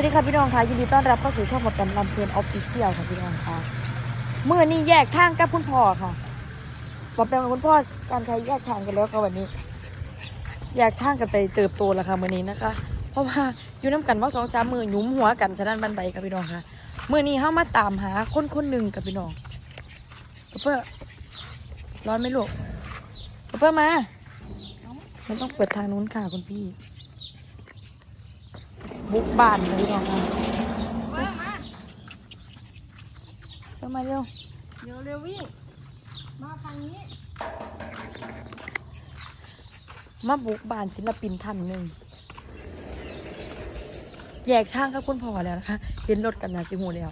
วัสดีค่ะพี่น้องค่ะยินดีต้อนรับเข้าสู่ช่องหมดกันลำเพลินออฟฟิเชียลค่ะพี่น้องค่ะเมื่อนี้แยกทางกับคุณพ่อค่ะบอกเป็นกับคุณพ่อการใช้แยกทางกันแล้วค่ะวันนี้ แยกทางกันไปเติบโตแล้วค่ะเมื่อนี้นะคะ เพราะว่าอยู่น้ำกันว่าสองสามมือหยุมหัวกันฉะนั้นบันไดกับพี่น้องค่ะเมื่อนี้เข้ามาตามหาคนคนหนึ่งกับพี่น้องเพื่อร้อนไหมลูกเพื่อมามันต้องเปิดทางนู้นค่ะคุณพี่ บุกบ้านเลยพี่น้องค่ะเพิ่มมาเข้ามาเร็วเดี๋ยวเร็ววิ่งมาทางนี้ มาบุกบ้านศิลปินท่านหนึ่งแยกทางกับคุณพ่อแล้วนะคะ เห็นรถกันนะสิหูแล้ว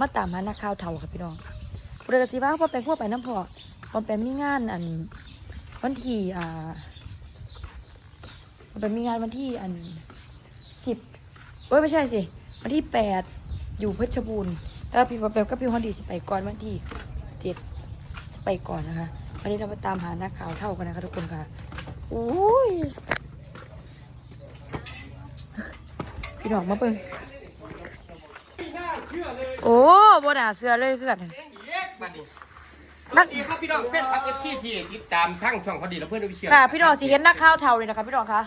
มาตามหานักข่าวเท่าค่ะพี่น้องเรือสิว่าพ่อแปลงพ่อไปน้ำพ่อพ่อแปลงมีงานอันวันที่อ่าพ่อแปลงมีงานวันที่อันสิบ เอ้ยไม่ใช่สิวันที่แปดอยู่เพชรบูรณ์แต่ว่าพี่พ่อแปลงกับพี่ฮอนดีสิไปก่อนวันที่เจ็ดจะไปก่อนนะคะวันนี้เรามาตามหานักข่าวเท่ากันนะคะทุกคนค่ะอุ้ยพี่น้องมาเบิ่งโอ้บน่าเสือเลยคือกันเล็กบัดนี้สวัสดีครับพี่น้องแฟนคลับเอฟซีที่ติดตามทั้งช่องพอดีและเพื่อนวิเชียรค่ะพี่น้องสิเห็นนักข่าวเท่าเลยนะคะพี่น้องคะ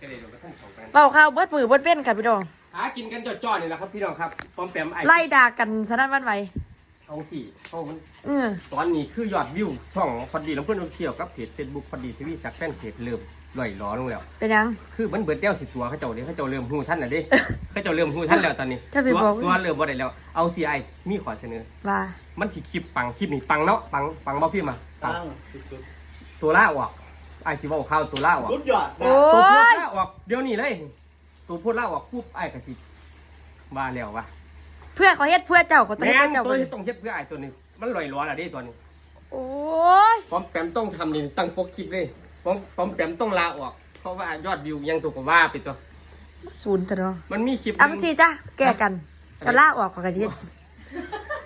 เขาจะได้ดูกระทั่งของกันเบาข่าวเบิดมือเบิดเว้นค่ะพี่น้องหากินกันจ่อๆนี่แหละครับพี่น้องครับปอมแปมไอ้ไล่ด่ากันสนั่นหวันไหวเอาสี่เขามันเออตอนนี้คือยอดวิวช่องพอดีและเพื่อนวิเชียรกับเพจเฟซบุ๊กพอดีทีวีสักแฟนเพจเริ่มลอยล้อลงแล้ว เป็นยัง คือมันเบิดเดี่ยวสิตัวเขาเจ้าเด้เขาเจ้าเริ่มหูท่านน่ะเด้ เขาเจ้าเริ่มหูท่านแล้วตอนนี้ถ้าไปตัวบอก ตัวเริ่มบ่ได้แล้วเอาซีไอมีขอเสนอ ว่ามันสิคลิปปังคลิปนี้ปังเนาะปังปังบ่พี่มาปังตั้งสุดตัวล่าออก ไอสิเว้าข่าวตัวล่าออกๆสุดยอดโอ้ตัวพูดย ล่าออกเดี๋ยวนี้เลย ตัวพูดล่าออกปุ๊บไอ้กระสิบ้าแล้ววะเพื่อเขาเฮ็ดเพื่อเจ้าเขาต้องแม่เฮ็ดนเพื่อเจ้าตัวบ่ที่ต้องเฮ็ดเพื่อไอ้ตัวนี้ มันลอยล้อแล้วเด้ตัวนี้โอ้ยป้อมแปมต้องทำนี่ตั้งปกคลิปเลยป้อมป้อมแปมต้องลาออก เพราะว่ายอดวิวยังตัวกว่าไปตัว ศูนย์เถอะเนาะมันมีคลิปหอันึ่งงสิจ้ะแก้กันจะล่าออกขอกันเฮ็ด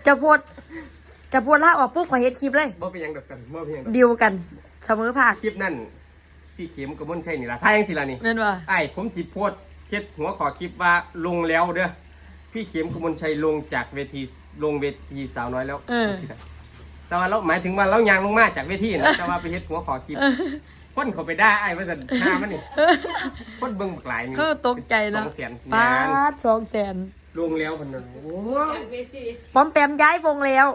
จะโพดจะโพดล่าออกปุ๊บขอเฮ็ดคลิปเลยบ่เป็นหยังดอกกันบ่เป็นหยังดอกดีลกัน เสมอภาคคลิปนั่นพี่เข็มกับมนชัยนี่ล่ะถ้ายังสิล่ะนี่เม่นว่าไอ้ผมสิโพสต์เฮ็ดหัวขอคลิปว่าลงแล้วเด้อพี่เข็มกับมนชัยลงจากเวทีลงเวทีสาวน้อยแล้วเออสิล่ะแต่ว่าเราหมายถึงว่าเรายางลงมาจากเวทีนะแต่ว่าไปเฮ็ดหัวขอคลิปคนเขาไปได้ไอ้ว่าจะหน้ามันนี่คนเบิ่งบักหลายนี่เขาตกใจสนะองแสนป้างานดสองแสนลงแล้วคนนั้นโอ้ปอมแปมย้ายวงแล้ว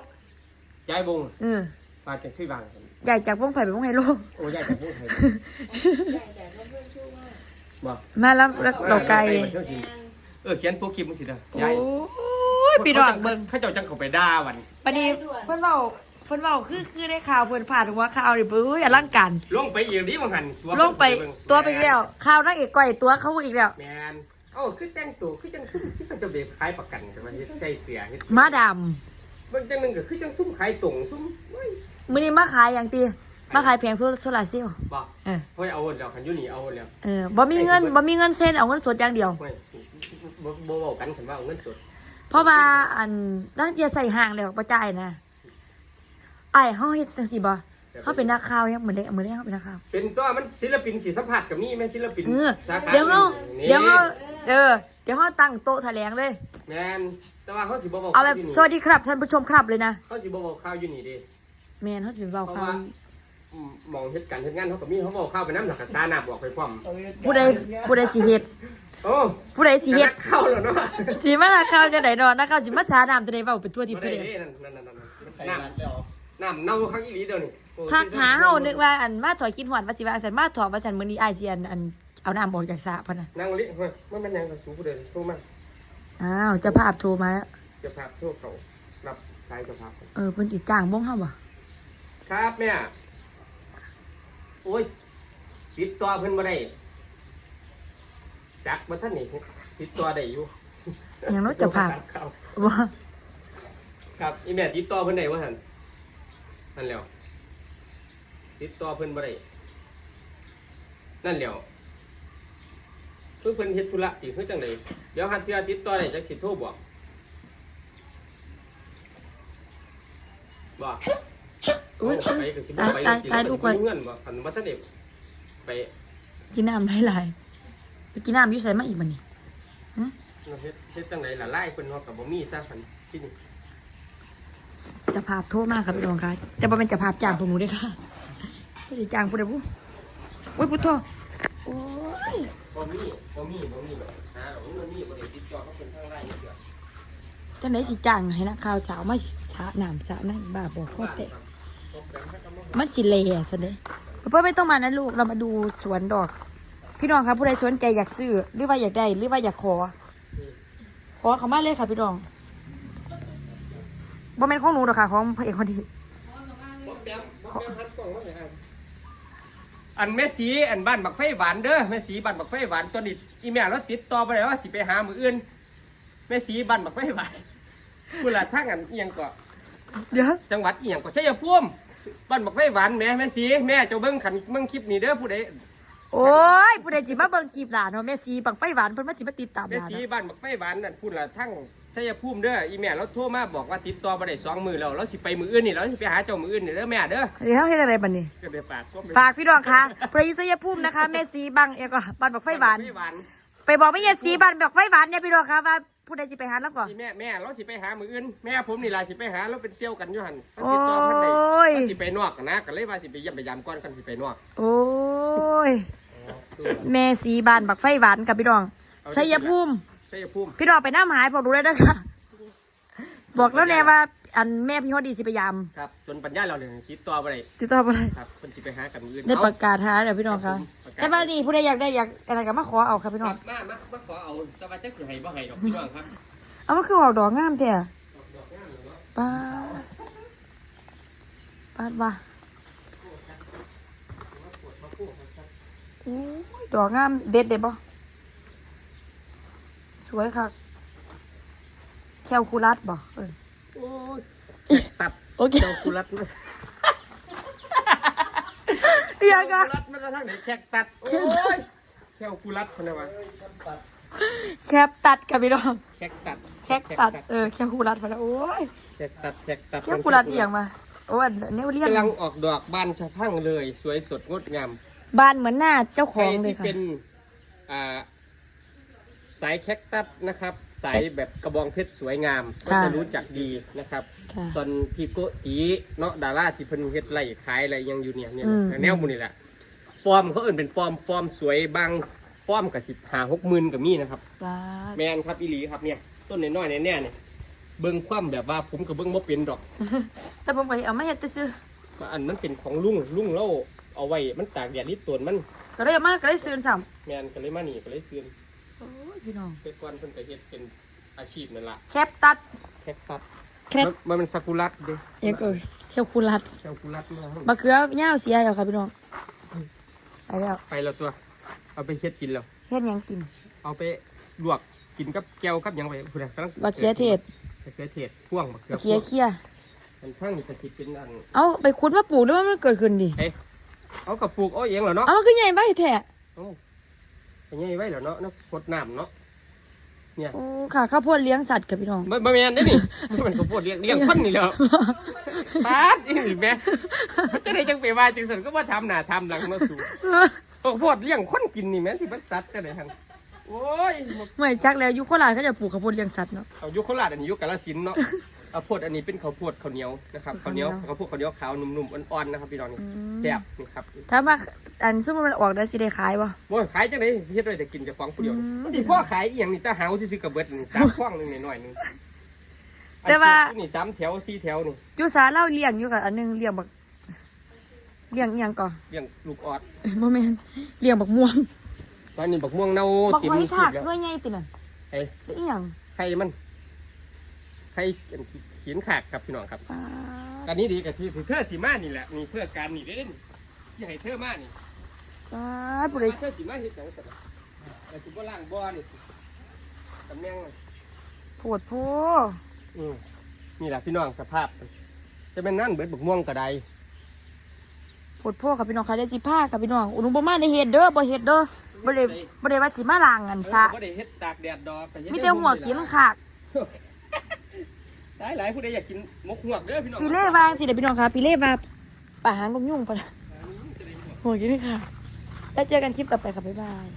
ย้ายวงเออ มาจากที่บางใหญ่จากวงไผ่ไปวงไฮโลโอ้ย้ายจากพวกไทยบอกมาแล้วแล้วเราไกลเออเขียนโปรคลิปมันสิเด้อโอ้ย้ายยพี่น้องเบิ่งเขาเจ้าจังเขาไปด่าวันปนี้เพิ่นเว้าเพิ่นเว้าคือคือได้ข่าวเพิ่นผ่านหัวข่าวนี่เบ้ยอลังการลงไปอีกดิว่าหันตัวลงไปตัวไปอีกแล้ว ข่าวนางเอกก้อยตัวเขาอีกแล้วแมนเอ้าคือแต่งตัวคือจังซุ่มที่เขาเจะเบบขายประกันกันมาเฮ็ดใส่เสียเฮ็ดมาดบางจังหนึงก็คือจังซุ่มขายตรงซุ่มเฮ้ยำ มื้อนี้มาขายอย่างตีมาขายแผงโซลาร์เซลล์ บอกเออ เฮ้ยเอาหมดแล้วคันอยู่นี่เอาหมดแล้วเออบ่มีเงินบ่มีเงินเซ็นเอาเงินสดอย่างเดียว เฮ้ยบ่บ่บอกกันคันว่าเอาเงินสดเพราะว่าอันตั้งใจใส่ห่างแล้วบ่จ่ายนะไอ้ายเฮาเฮ็ดจังซี่บ่เฮาเป็นนักข่าวยังเหมือนได้เหมือนได้เฮาเป็นนักข่าว เป็นตัวมันศิลปินสีสัมผัสกับนี่แม่ศิลปินเออ สาขาเดี๋ยวเฮานี่เดี๋ยวเฮาเออ เดี๋ยวเฮาตั้งโต๊ะแถลงเลย แมนแต่ว่าเขาสิบ่บอกเอาแบบข่วยู่นี่สวัสดีครับท่านผู้ชมครับเลยนะ เขาสิบ่บอกข่าวอยู่นี่เดิ แม่นเฮาสิเป็นเว้าเพราะข่าวว่าอืมมองเฮ็ดการเฮ็ดงานเขากับมีเขาบอกข่าวไปน้ำหลักซาหนาบอกไปพร้อมผู้ใดผู้ใดสิเฮ็ดโอ้ผู้ใดสิเฮ็ดนักข่าวแล้วเนาะสิมานักข่าวจังได๋เนาะนักข่าวสิมาสาน้ำจังได๋เว้าเป็นทั่วทิศบ่ทั่วได้แดนเด้นั่นนั่นนั่นนั่นใส่น้ร้านแล้วำน้ำเน่าข้างอีหลีเดียวนี่โอ้ทักหาเฮานึกว่าอันมาถอยคิดฮอดว่าสิว่าอันซั่นมาถอดว่าซั่นมื้อนี้อ้ายสิอันอันเอาน้ำออกจากสระพุ่นน่ะนางลิเฮ้ยมันเป็นหยังกับสูผู้เดินโทรมาอ้าวเจ้าภาพโทรมาแล้วเจะพาพโทรเขารับสายเจะพาพเออเพิ่นสิจ้างวงเฮาบ่ ครับแม่โอ้ยติดต่อเพิ่นบ่ได้จักบ่ทันนี่ติดต่อได้อยู่หยังเนาะเจ้าภาพครับบ่ครับอีแม่ติดต่อเพิ่นได้บ่หั่นนั่นแหล้วติดต่อเพิ่นบ่ได้นั่นแหล้วเพิ่นเพิ่นเฮ็ดธุระอีกคือจังไดเดี๋ยวหาเทื่อติดต่อได้จักสิโทรบอกบ่อุ้ยเอาไปก็สิบ่ไปตายตายสิดูบ่ก่อนมีเงินบ่คันบ่ทันได้ไปกินน้ำหลายๆไปกินน้ำอยู่ไสมาอีกบัดนี้นเราเฮ็ดเฮ็ดจังไดล่ะไล่เพิ่นเฮาก็บ่มีซะคันที่นี่เจะภาพโทษมากครับพี่น้องค่ะแต่บ่เป็นเจะภาพจ้างพวกหนูด้วยค่ะไม่ได้จ้างผู้ใดผู้โอ้ยพุทโธโอ้ยบ่มีบ่มีบ่มีแบบหาเอาบ่มีบ่ได้ติดต่อกับเพิ่นทางไลน์นี่เด้อจังไดสิจ้างให้นักข่าวสาวมาสาน้ำสานั่นบ้าบอกข้อแต่ครับผมให้กับ มันสิเละซะเด้เพื่อไม่ต้องมานะลูกเรามาดูสวนดอก พี่น้องครับผู้ใดสนใจอยากซื้อหรือว่าอยากได้หรือว่าอยากขอ ขอเขามาเลยค่ะพี่น้องบ่แม่นของหนูดอกค่ะของพระเอกคนที่บ่แป๊บบ่แป๊บหันกล้องมาให้อ่านอันแม่สีอันบ้านบักไฟหวานเด้อแม่สีบ้านบักไฟหวานตัวนี้อีแม่เราติดต่อบ่ได้ว่าสิไปหามื้ออื่นแม่สีบ้านบักไฟหวานพุ่นล่ะทางอันอีหยังก็เดี๋ยวจังหวัดอีหยังก็ชัยภูมิ บ้านบักไฟหวานแม่แม่สีแม่เจ้าเบิ่งขันเบิ่งคลิปนี้เด้อผู้ใดโอ้ยผู้ใดจิมาเบิ่งคลิปหลานเนาะแม่ซีบังไฟหวานเพิ่นมาจิมาติดตามหแม่ลานสีเนาะบ้านบักไฟหวานนั่นพูดละทั้งชัยภูมิเด้ออีแม่เราโทรมาบอกว่าติดต่อบ่ได้สองมือแล้วเราสิไปมืออื่นนี่เราสิไปหาเจ้ามืออื่นนี่เด้อแม่เด้อเดี๋ยวเฮ็ดอะไรบัดนี้ ก็ได้ฝากก็ฝากพี่น้องค่ะผู้ใดอยู่สยภูมินะคะแม่ซีบังเอยก็บ้านบักไฟหวาน ไฟหวาน ไปบอกแม่ยายซีบ้านบักไฟหวานเนี่ยพี่น้องค่ะว่า ผู้ใดสิไปหาแล้วก่อนอีแม่แม่เราสิไปหามืออื่นแม่ผมนี่ล่ะสิไปหาเราเป็นเซี่ยวกันอยู่หั่นเราโอ้ติดต่อเพิ่นได้ยเราสิไปนอกนะก็เลยว่าสิไปเยี่ยมไปยามก่อนกันสิไปนอกโอ้ย แม่ซีบ้านบักไฟหวานกับพี่น้องชัยภูมิชัยภูมิพี่น้องไปน้ำหายพอรู้เลยนะคะบอกแล้วแน่ว่า อันแม่พี่ฮอดดีสิไปยามครับจนปัญญาเราเนี่ยติดต่อบ่ได้ติดต่อไปเลยครับเพิ่นสิไปหากันมืออื่นได้เอาประกาศหาเดี๋ยวพี่น้องค่ะประกาศแต่ว่านี่ผู้ใดอยากได้อยากอะไรก็มาขอเอาครับพี่คน้อรังบมามามาขอเอาแต่ว่าจักสิให้บ่ให้ดอกพี่น้องครับเอามันคือออกดอกงามแท้ป้าดป้าดว่าโอ้ยดอกงามเด็ดเด็ดบ่สวยค่ะแควคูรัสบ่เออโอ้ย ตัดโอเคเจ้ากุลัดมาเอียงเจ้าอะกุลัดมาทางไหนแขกตัดโอ้ยแขวกุลัดคนนะวะแคบตัดกับพี่น้องแขกตัดแคบตัดเออแควคูรัสมาแล้วโอ้ยแขกตัดแขกตัดแควคูรัสเอียงมาโอ้ยอันนี้เรียกกำลังออกดอกบานชะพรังเลย สวยสดงดงามบานเหมือนหน้าเจ้าขใครองเลยที่ค่ะ เป็นอ่า สายแคคตัสนะครับ สายแบบกระบองเพชรสวยงาม ก็ค่ะจะรู้จักดีนะครับ ค่ะตอนพี่โกตีเนาะดาราที่เพิ่นเฮ็ดไร่ขายอะไรยังอยู่เนี่ยเนี่ยอืม แนวหมูนี่แหละฟอร์มเขาเอิ่นเป็นฟอร์มฟอร์มสวยบางฟอร์มกับสิบหาหกหมื่นกับมีนะครับบาด แมนครับอีหลีครับเนี่ยต้นน้อยๆแน่ๆเนี่ยเบิ้งคว่ำแบบว่าผมกับเบิ้งบ่เป็นดอก แต่ผมก็เอามาเฮ็ดซื้อว่าอันมันเป็นของลุงลุงเราเอาไว้มันตากแดดนิดตัวมันๆก็เลยเอามาก็เลยซื้อซ้แมนก็เลยมานี่ก็เลยซื้อำ โอ้ยพี่น้องแต่ก่อนเพิ่นก็เฮ็ดเป็นอาชีพนั่นล่ะแคปตัดแคคตัสแคปมันมันเป็นซากุระเด้เยังก็เขียวคูรัดซากุระมามะเขือยาวเสียแล้วค่ะพี่น้องไปแล้วไปแล้วตัว เอาไปเฮ็ดกินแล้ว เฮ็ดหยังกินเอาไปลวกกินกับแก้วกับหยังไปพุ่นน่ะกำลังบะเขือเทศบะเขือเทศพ่วงบะเขือบะเขือพ่วงเคี่ยมันทั้งนี่ก็สิเป็นอันเอาไปขุดมาปลูกแล้วมันเกิดขึ้นดิเอ้ยเอากระปลูกเอาเองเหรอเนาะ เอาคือใหญ่ใบแท้โอ้เป็นยังไงไว้เหรอเนาะเนาะพดน้ำเนาะ เนี่ยโอ้ค่ะข้าวโพดเลี้ยงสัตว์ค่ะพี่น้องไม่ไม่แม่นได้นี่มันก็พดเลี้ยงเลี้ยงคนนี่แหล้วปาดอีหลีแม่มันจะได้จังไปว่าจังสันก็ว่าทำหน้าทำหลังมาสู่โอ้พดเลี้ยงคนกินนี่แม่นที่มันสัตว์จะได้ทัน โอ้ยเมื่อยจักแล้วอยู่โคราชเขาจะปลูกข้าวโพดเลี้ยงสัตว์เนาะ เอายุคโคราชอันนี้ยุคกาลสินธุ์เนาะเอาพดอันนี้เป็นข้าวโพดข้าวเหนียวนะครับข้าวเหนียวข้าวโพดข้าวเหนียวขาวนุ่มๆอ่อนๆนะครับพี่น้องนี่แซ่บนี่ครับถ้ามาอันซุ่มมันออกได้สิได้ขายบ่ โอ้ยขายจังไดเฮ็ดไว้แต่กินเจะฟังผู้เดียวนี่อืมมันสิพ่อขายอีหยังนี่ตาหาวซื่อๆกับเบิดนี่สามฟองหนึงหน่อยๆหนึงแต่ว่า อันนี้สามแถวสี่แถวนี่อยู่สาเล่าเลี้ยงอยู่ค่ะอันหนึงเลี้ยงบักเลี้ยงอีหยังก่อนเลี้ยงลูกออดเอ้ยบ่แม่นเลี้ยงบักม่วง ตอนนี้บักม่วงเน่าบักติ่มหอยขีทากดแล้วด้วยไงติน่ะไอ้แล้วอีหยังไข่มันไข่เขียนขากครับพี่น้องครับปาอันนี้ดีกับที่เธอสีมานี่แหละนี่เพื่อการนี่เด่นที่ให้เธอมานี่ปาดผู้ใดเธอสีมาเฮ็ดหยังสักแต่สิบ่ล้างบ่อนี่ตำแหน่งนี่ปวดโพอืมนี่แหละพี่น้องสภาพ จะเป็นนั่นเบิดบักม่วงกระไดปวดโพค่ะพี่น้องค่ะได้สิผ้าค่ะพี่น้องอุณหภูมิมาได้เฮ็ดเด้อบ่เฮ็ดเด้อ บ่ได้บ่ได้ว่าสิมาล้างอันซะบ่ได้เฮ็ดตากแดดดอกไปเฮ็ดมีแต่หัวขี้มันขากหลายหลายผู้ใดอยากกินมกหวกเด้อพี่น้องพี่เล่วางสิเด้อพี่น้องค่ะพี่เล่ว่าป่าหางนกยุ่งปะนะหัวขี้มันขากแล้วเจอกันคลิปต่อไปค่ะบ๊ายบาย